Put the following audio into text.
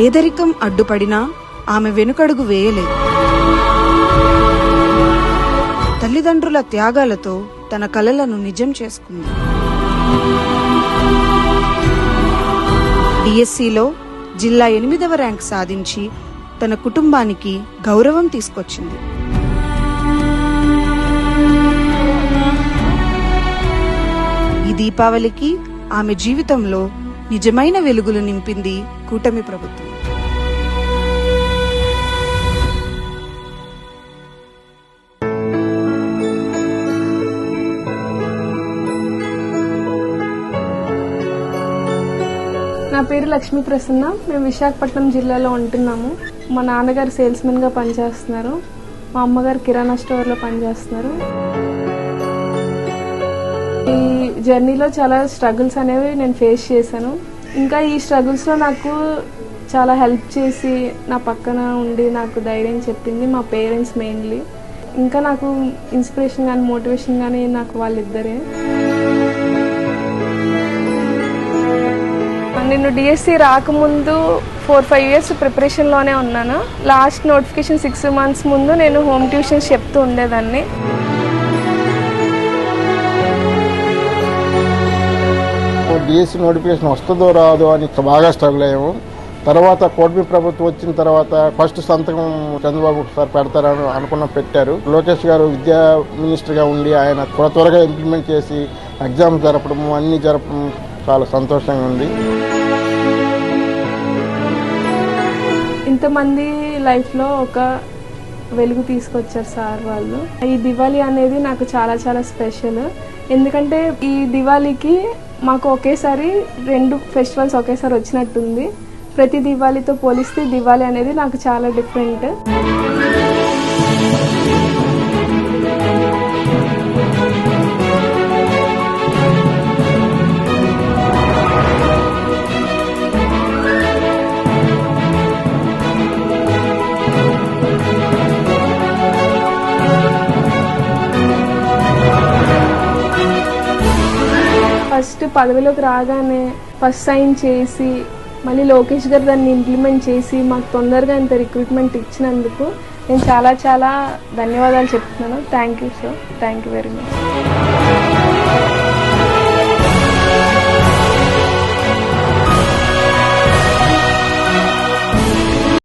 పేదరికం అడ్డుపడినా ఆమె వెనుకడుగు వేయలేదు. తల్లిదండ్రుల త్యాగాలతో తన కలలను నిజం చేసుకుంది. డిఎస్సిలో జిల్లా ఎనిమిదవ ర్యాంక్ సాధించి తన కుటుంబానికి గౌరవం తీసుకొచ్చింది. ఈ దీపావళికి ఆమె జీవితంలో నిజమైన వెలుగులు నింపింది కూటమి ప్రభుత్వం. నా పేరు లక్ష్మీ ప్రసన్న. మేము విశాఖపట్నం జిల్లాలో ఉంటున్నాము. మా నాన్నగారు సేల్స్మెన్గా పనిచేస్తున్నారు. మా అమ్మగారు కిరాణా స్టోర్లో పనిచేస్తున్నారు. ఈ జర్నీలో చాలా స్ట్రగుల్స్ అనేవి నేను ఫేస్ చేశాను. ఇంకా ఈ స్ట్రగుల్స్లో నాకు చాలా హెల్ప్ చేసి నా పక్కన ఉండి నాకు ధైర్యం చెప్పింది మా పేరెంట్స్ మెయిన్లీ. ఇంకా నాకు ఇన్స్పిరేషన్ కానీ మోటివేషన్ కానీ నాకు వాళ్ళిద్దరే. నేను డిఎస్సి రాకముందు ఫోర్ ఫైవ్ ఇయర్స్ ప్రిపరేషన్లోనే ఉన్నాను. లాస్ట్ నోటిఫికేషన్ సిక్స్ మంత్స్ ముందు నేను హోమ్ ట్యూషన్స్ చెప్తూ ఉండేదాన్ని. డిఎస్సి నోటిఫికేషన్ వస్తుందో రాదో అని బాగా స్ట్రగుల్ అయ్యాము. తర్వాత కోటి ప్రభుత్వం వచ్చిన తర్వాత ఫస్ట్ సంతకం చంద్రబాబు సార్ పెడతారని అనుకున్న పెట్టారు. లోకేష్ గారు విద్యా మినిస్టర్గా ఉండి ఆయన త్వర త్వరగా ఇంప్లిమెంట్ చేసి ఎగ్జామ్ జరపడం అన్నీ జరపడం చాలా సంతోషంగా ఉంది. ఎంతమంది లైఫ్లో ఒక వెలుగు తీసుకొచ్చారు సార్ వాళ్ళు. ఈ దివాళీ అనేది నాకు చాలా చాలా స్పెషల్ ఎందుకంటే ఈ దివాళీకి మాకు ఒకేసారి రెండు ఫెస్టివల్స్ ఒకేసారి వచ్చినట్టుంది. ప్రతి దివాళీతో పోలిస్తే దివాళీ అనేది నాకు చాలా డిఫరెంట్ ఫస్ట్ పదవిలోకి రాగానే ఫస్ట్ సైన్ చేసి మళ్ళీ లోకేష్ గారు దాన్ని ఇంప్లిమెంట్ చేసి మాకు తొందరగా ఇంత రిక్రూట్మెంట్ ఇచ్చినందుకు నేను చాలా చాలా ధన్యవాదాలు చెప్తున్నాను. Thank you so thank you very much